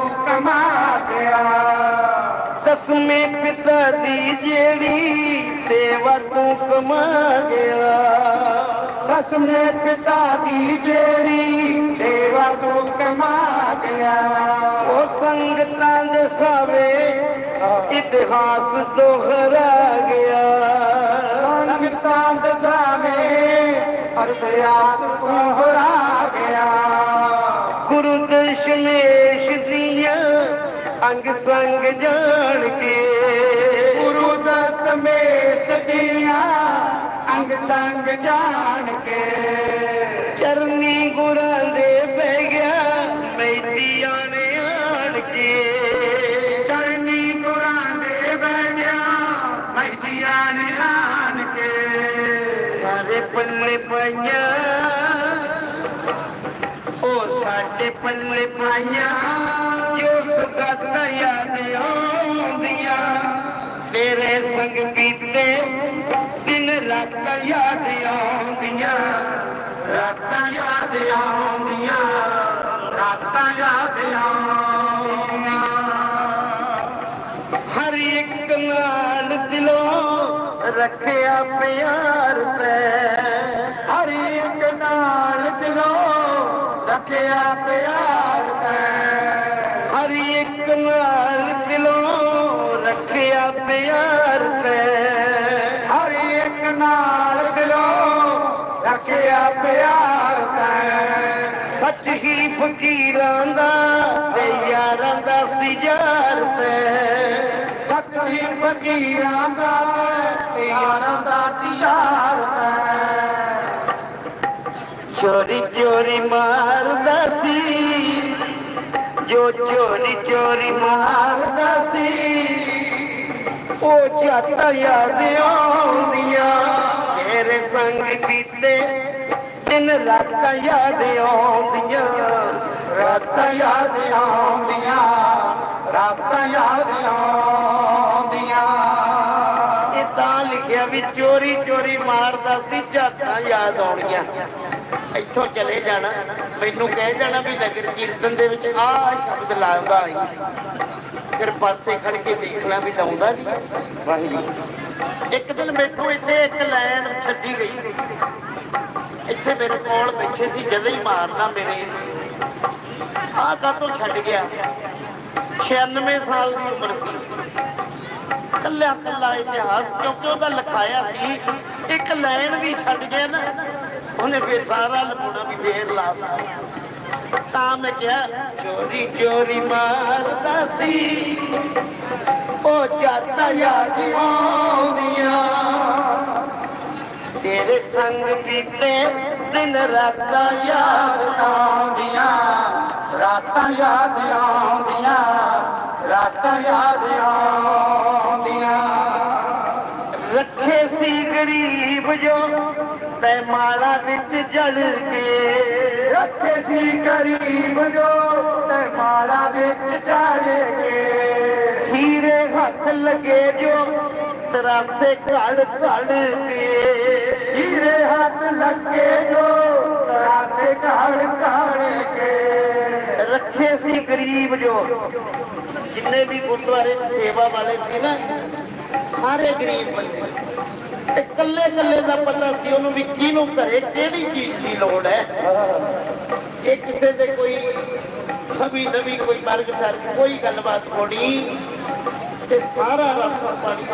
ਕਮਾ ਗਿਆ ਦਸਵੇਂ ਪਿਤਾ ਦੀ ਜਿਹੜੀ ਸੇਵਾ ਤੂੰ ਕਮਾ ਗਿਆ। ਦਸਵੇਂ ਪਿਤਾ ਦੀ ਜਿਹੜੀ ਸੇਵਾ ਤੂੰ ਕਮਾ ਗਿਆ। ਉਹ ਸੰਗਤਾਂ ਦੇ ਸਾਵੇ ਇਤਿਹਾਸ ਦੋਹਰਾ ਗਿਆ। ਸੰਗਤਾਂ ਦੇ ਸਾਵੇ ਅਰਥਿਆਸ ਦੋਹਰਾ ਅੰਗ ਸੰਗ ਜਾਣ ਕੇ ਗੁਰੂ ਦਸਵੇਂ ਸਜੀਆਂ ਅੰਗ ਸੰਗ ਜਾਣ ਕੇ। ਚਰਨੀ ਗੁਰਾਂ ਦੇ ਬਹਿ ਗਿਆ ਮੈਦੀਆਂ ਨੇ ਆਣ ਕੇ। ਚਰਨੀ ਗੁਰਾਂ ਦੇ ਬੈਠਿਆ ਮਹਿਦੀਆਂ ਨੇ ਆਣ ਕੇ। ਸਾਰੇ ਪੱਲੇ ਪਾਈਆਂ, ਉਹ ਸਾਡੇ ਪੱਲੇ ਪਾਈਆਂ ਜੋ ਸੁਗਾਤਾਂ ਯਾਦ ਆਉਂਦੀਆਂ। ਤੇਰੇ ਸੰਗ ਬੀਤੇ ਦਿਨ ਰਾਤਾਂ ਯਾਦ ਆਉਂਦੀਆਂ। ਰਾਤਾਂ ਯਾਦ ਆਉਂਦੀਆਂ। ਰਾਤਾਂ ਯਾਦ ਆਉਂਦੀਆਂ। ਹਰ ਇੱਕ ਨਾਲ ਦਿਲੋਂ ਰੱਖਿਆ ਪਿਆਰ ਤੇ। ਹਰ ਇੱਕ ਨਾਲ ਦਿਲੋਂ ਰੱਖਿਆ ਪਿਆਰ هرڪ نو آکي پيار سچ ئي فقير تيار دي ڄر سچي فقير تيار چوري چوري مار جو چوري چوري مارسي ਉਹ ਜਾਤਾ ਯਾਦ ਆਉਂਦੀਆਂ। ਤੇਰੇ ਸੰਗ ਬੀਤੇ ਦਿਨ ਰਾਤਾਂ ਯਾਦ ਆਉਂਦੀਆਂ। ਰਾਤਾਂ ਯਾਦ ਆਉਂਦੀਆਂ, ਰਾਤਾਂ ਯਾਦ ਆਉਂਦੀਆਂ। ਇਹ ਤਾਂ ਲਿਖਿਆ ਵੀ ਚੋਰੀ ਚੋਰੀ ਮਾਰਦਾ ਸੀ ਜਾਤਾਂ ਯਾਦ ਆਉਣੀਆਂ। ਇੱਥੋਂ ਚਲੇ ਜਾਣਾ। ਮੈਨੂੰ ਕਹਿ ਜਾਣਾ ਵੀ ਨਗਰ ਕੀਰਤਨ ਦੇ ਵਿੱਚ ਆਹ ਸ਼ਬਦ ਲਾਉਂਦਾ ਆਈ ਫਿਰ ਪਾਸੇ ਖੜ ਕੇ ਦੇਖ ਵੀ ਲਾਉਂਦਾ ਵੀ ਵਾਹਿਗੁਰੂ। ਇੱਕ ਦਿਨ ਮੈਥੋਂ ਇੱਥੇ ਇੱਕ ਲਾਈਨ ਛੱਡੀ ਗਈ। ਇੱਥੇ ਮੇਰੇ ਕੋਲ ਬੈਠੇ ਸੀ, ਜਦੋਂ ਹੀ ਮਾਰਨਾ ਮੇਰੇ। ਆਹ ਕਾਤੋਂ ਛੱਡ ਗਿਆ? 96 ਸਾਲ ਦੀ ਉਮਰ ਸੀ। ਕੱਲਾ ਕੱਲਾ ਇਤਿਹਾਸ, ਕਿਉਂਕਿ ਉਹਦਾ ਲਿਖਾਇਆ ਸੀ, ਇੱਕ ਲਾਈਨ ਵੀ ਛੱਡ ਗਿਆ ਨਾ। ਉਹਨੇ ਫਿਰ ਸਾਰਾ ਲਪੂਣਾ ਵੀ ਫੇਰ ਲਾ ਤਾਂ ਮੈਂ ਕਿਹਾ, ਚੋਰੀ ਚੋਰੀ ਮਾਰਦਾ ਸੀ। ਉਹ ਜਾਤਾ ਯਾਦ ਆਉਂਦੀਆਂ। ਤੇਰੇ ਸੰਗ ਬੀਤੇ ਦਿਨ ਰਾਤਾਂ ਯਾਦ ਆਉਂਦੀਆਂ। ਰਾਤਾਂ ਯਾਦ ਆਉਂਦੀਆਂ, ਰਾਤਾਂ ਯਾਦ ਆਉਂਦੀਆਂ। ਰੱਖੇ ਗਰੀਬ ਜੋ ਤੈ ਮਾਲਾ ਵਿੱਚ ਜਲ ਕੇ ਰੱਖੇ ਸੀ ਗਰੀਬ ਜੋ ਤੇ ਮਾਲਾ ਵਿੱਚ ਚਾੜੇ ਕੇ। ਹੀਰੇ ਹੱਥ ਲੱਗੇ ਜੋ ਤਰਾਸੇ ਘੜ ਘੜ ਕੇ। ਹੀਰੇ ਹੱਥ ਲੱਗੇ ਜੋ ਤਰਾਸੇ ਘੜ ਘੜ ਕੇ। ਰੱਖੇ ਸੀ ਗਰੀਬ ਜੋ। ਜਿੰਨੇ ਵੀ ਗੁਰਦੁਆਰੇ 'ਚ ਸੇਵਾ ਵਾਲੇ ਸੀ ਨਾ ਸਾਰੇ ਗਰੀਬ ਬੰਦੇ। ਤੇ ਇਕੱਲੇ ਕੱਲੇ ਦਾ ਪਤਾ ਸੀ ਉਹਨੂੰ ਵੀ ਕਿਹਨੂੰ ਘਰੇ ਕਿਹੜੀ ਚੀਜ਼ ਦੀ ਲੋੜ ਹੈ। ਇਹ ਕਿਸੇ ਦੇ ਕੋਈ ਖਬੀ ਨਵੀ ਕੋਈ ਮਰਗ ਕੋਈ ਗੱਲਬਾਤ ਹੋਣੀ ਤੇ ਸਾਰਾ ਰਸਮ ਪਾਣੀ